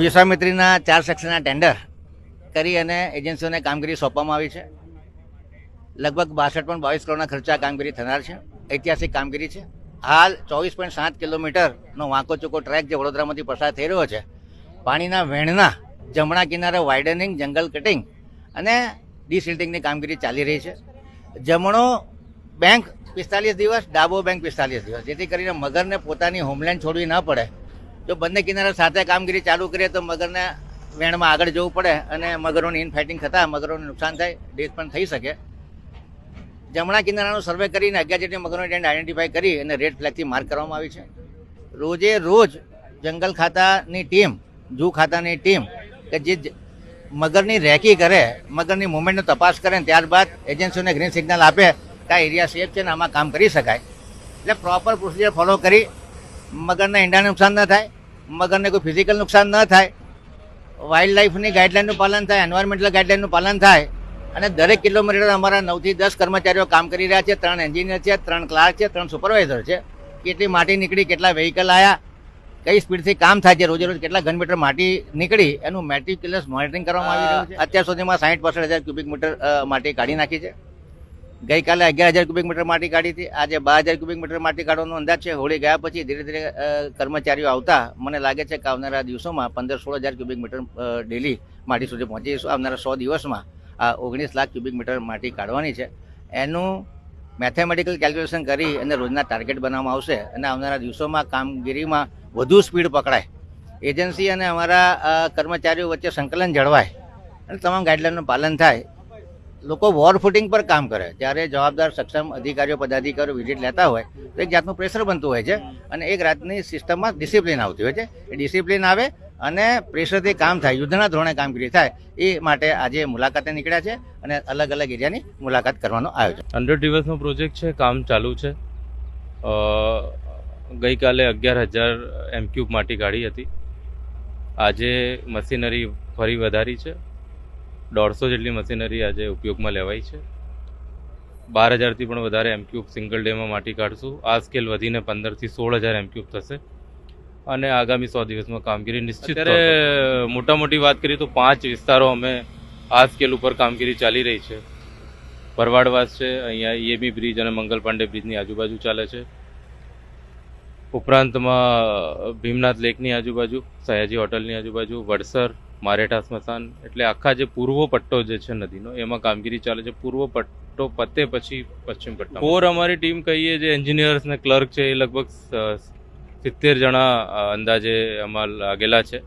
વિશ્વામિત્રીના ચાર સેક્શનના ટેન્ડર કરી અને એજન્સીઓને કામગીરી સોંપવામાં આવી છે. લગભગ બાસઠ પોઈન્ટ બાવીસ કરોડના ખર્ચા કામગીરી થનાર છે. ઐતિહાસિક કામગીરી છે. હાલ ચોવીસ પોઈન્ટ સાત કિલોમીટરનો વાંકો ચૂકો ટ્રેક જે વડોદરામાંથી પસાર થઈ રહ્યો છે, પાણીના વહેણના જમણા કિનારે વાઇડનિંગ જંગલ કટિંગ અને ડિસિલ્ટિંગની કામગીરી ચાલી રહી છે. જમણો બેંક પિસ્તાલીસ દિવસ, ડાબો બેંક પિસ્તાલીસ દિવસ. જેથી કરીને મગરને પોતાની હોમલેન્ડ છોડવી ન પડે. જો બંને કિનારા સાથે કામગીરી ચાલુ કરીએ તો મગરને વેણમાં આગળ જવું પડે અને મગરોની ઇનફાઇટિંગ થતાં મગરોને નુકસાન થાય ડેથ પણ થઈ શકે. જમણા કિનારાનો સર્વે કરીને અગિયાર જેટલી મગરોની ટેન્ડ આઈડેન્ટિફાઈ કરી અને રેડ ફ્લેગથી માર્ક કરવામાં આવી છે. રોજે રોજ જંગલ ખાતાની ટીમ જૂ ખાતાની ટીમ કે જે મગરની રેકી કરે, મગરની મુવમેન્ટનો તપાસ કરે ત્યારબાદ એજન્સીઓને ગ્રીન સિગ્નલ આપે કે આ એરિયા સેફ છે ને આમાં કામ કરી શકાય. એટલે પ્રોપર પ્રોસિજર ફોલો કરી મગરના ઈંડાને નુકસાન ન થાય મગરને કોઈ ફિઝિકલ નુકસાન ન થાય વાઇલ્ડ લાઈફની ગાઈડલાઇનનું પાલન થાય એન્વાયરમેન્ટલ ગાઈડલાઇનનું પાલન થાય અને દરેક કિલોમીટર અમારા નવથી દસ કર્મચારીઓ કામ કરી રહ્યા છે ત્રણ એન્જિનિયર છે ત્રણ ક્લાર્ક છે ત્રણ સુપરવાઇઝર છે કેટલી માટી નીકળી કેટલા વેહિકલ આવ્યા કઈ સ્પીડથી કામ થાય છે રોજે રોજ કેટલા ઘન મીટર માટી નીકળી એનું મેટિક્યુલસ મોનિટરિંગ કરવામાં આવી રહ્યું છે. અત્યાર સુધીમાં સાઠ પર્સન્ટ હજાર ક્યુબિક મીટર માટી કાઢી નાખી છે. ગઈકાલે અગિયાર હજાર ક્યુબિક મીટર માટી કાઢી હતી. આજે બાર હજાર ક્યુબિક મીટર માટી કાઢવાનો અંદાજ છે. હોળી ગયા પછી ધીરે ધીરે કર્મચારીઓ આવતા. મને લાગે છે કે આવનારા દિવસોમાં પંદર સોળ હજાર ક્યુબિક મીટર ડેલી માટી સુધી પહોંચી જઈશું આવનારા સો દિવસમાં આ ઓગણીસ લાખ ક્યુબિક મીટર માટી કાઢવાની છે. એનું મેથેમેટિકલ કેલ્ક્યુલેશન કરી અને રોજના ટાર્ગેટ બનાવવામાં આવશે અને આવનારા દિવસોમાં કામગીરીમાં વધુ સ્પીડ પકડાય. એજન્સી અને અમારા કર્મચારીઓ વચ્ચે સંકલન જળવાય અને તમામ ગાઈડલાઇનનું પાલન થાય. લોકો વોર ફૂટિંગ પર કામ કરે. જ્યારે જવાબદાર, સક્ષમ અધિકારીઓ, પદાધિકારીઓ વિઝિટ લેતા હોય, તો એક જાતનું પ્રેશર બનતું હોય છે અને એક રાતની સિસ્ટમમાં ડિસિપ્લિન આવતી હોય છે. એ ડિસિપ્લિન આવે અને પ્રેશરથી કામ થાય. યુદ્ધના ધોરણે કામગીરી થાય. એ માટે આજે મુલાકાતે નીકળ્યા છે અને અલગ અલગ એરિયાની મુલાકાત કરવાનો આયોજન. હંડ્રેડ દિવસનો પ્રોજેક્ટ છે, કામ ચાલુ છે. ગઈકાલે અગિયાર હજાર એમક્યુબ માટી કાઢી હતી. આજે મશીનરી ફરી વધારી છે. દોઢસો જેટલી મશીનરી આજે ઉપયોગમાં લેવાઈ છે. બાર હજારથી પણ વધારે એમક્યુબ સિંગલ ડેમાં માટી કાઢશું. આ સ્કેલ વધીને પંદરથી સોળ હજાર એમક્યુબ થશે. અને આગામી સો દિવસમાં કામગીરી નિશ્ચિત અત્યારે મોટા મોટી વાત કરીએ તો પાંચ વિસ્તારો અમે આ સ્કેલ ઉપર કામગીરી ચાલી રહી છે. ભરવાડવાસ છે અહીંયા ઈએબી બ્રિજ અને મંગલ પાંડે બ્રિજની આજુબાજુ ચાલે છે. ઉપરાંતમાં ભીમનાથ લેકની આજુબાજુ સયાજી હોટલની આજુબાજુ વડસર મારેઠા સ્મશાન, એટલે આખા જે પૂર્વ પટ્ટો જે છે નદીનો, એમાં કામગીરી ચાલે છે. પૂર્વ પટ્ટો પતે પછી પશ્ચિમ પટ્ટો કોર અમારી ટીમ કહીએ, જે એન્જિનિયર્સ ને ક્લર્ક છે, એ લગભગ સિત્તેર જણા અંદાજે અમાર લાગેલા છે,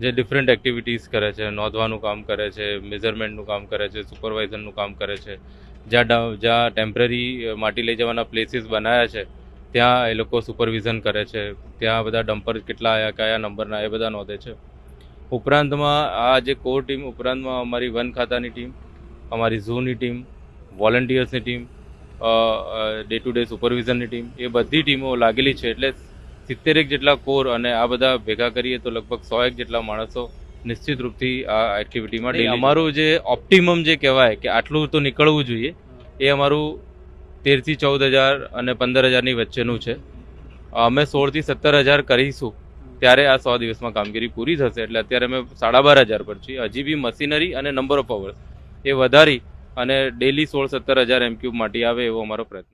જે ડિફરન્ટ એક્ટિવિટીઝ કરે છે. નોંધવાનું કામ કરે છે મેઝરમેન્ટનું કામ કરે છે સુપરવાઇઝરનું કામ કરે છે. જ્યાં જ્યાં ટેમ્પરરી માટી લઈ જવાના પ્લેસીસ બનાવ્યા છે, ત્યાં એ લોકો સુપરવિઝન કરે છે. ત્યાં બધા ડમ્પર કેટલા આવ્યા કયા નંબરના એ બધા નોંધે છે. ઉપરાંતમાં આ જે કોર ટીમ ઉપરાંતમાં અમારી વન ખાતાની ટીમ અમારી ઝૂની ટીમ વોલન્ટિયર્સની ટીમ ડે ટુ ડે સુપરવિઝનની ટીમ એ બધી ટીમો લાગેલી છે. એટલે સિત્તેરેક જેટલા કોર અને આ બધા ભેગા કરીએ તો લગભગ સો એક જેટલા માણસો નિશ્ચિત રૂપથી આ એક્ટિવિટીમાં અમારું જે ઓપ્ટિમમ જે કહેવાય કે આટલું તો નીકળવું જોઈએ એ અમારું તેરથી ચૌદ હજાર અને પંદર હજારની વચ્ચેનું છે. અમે સોળથી સત્તર હજાર કરીશું. ત્યારે આ સો દિવસમાં કામગીરી પૂરી થશે. એટલે અત્યારે અમે સાડા બાર હજાર પર છીએ. હજી બી મશીનરી અને નંબર ઓફ અવર્સ એ વધારી અને ડેલી સોળ સત્તર હજાર એમક્યુબ માટી આવે એવો અમારો પ્રયત્ન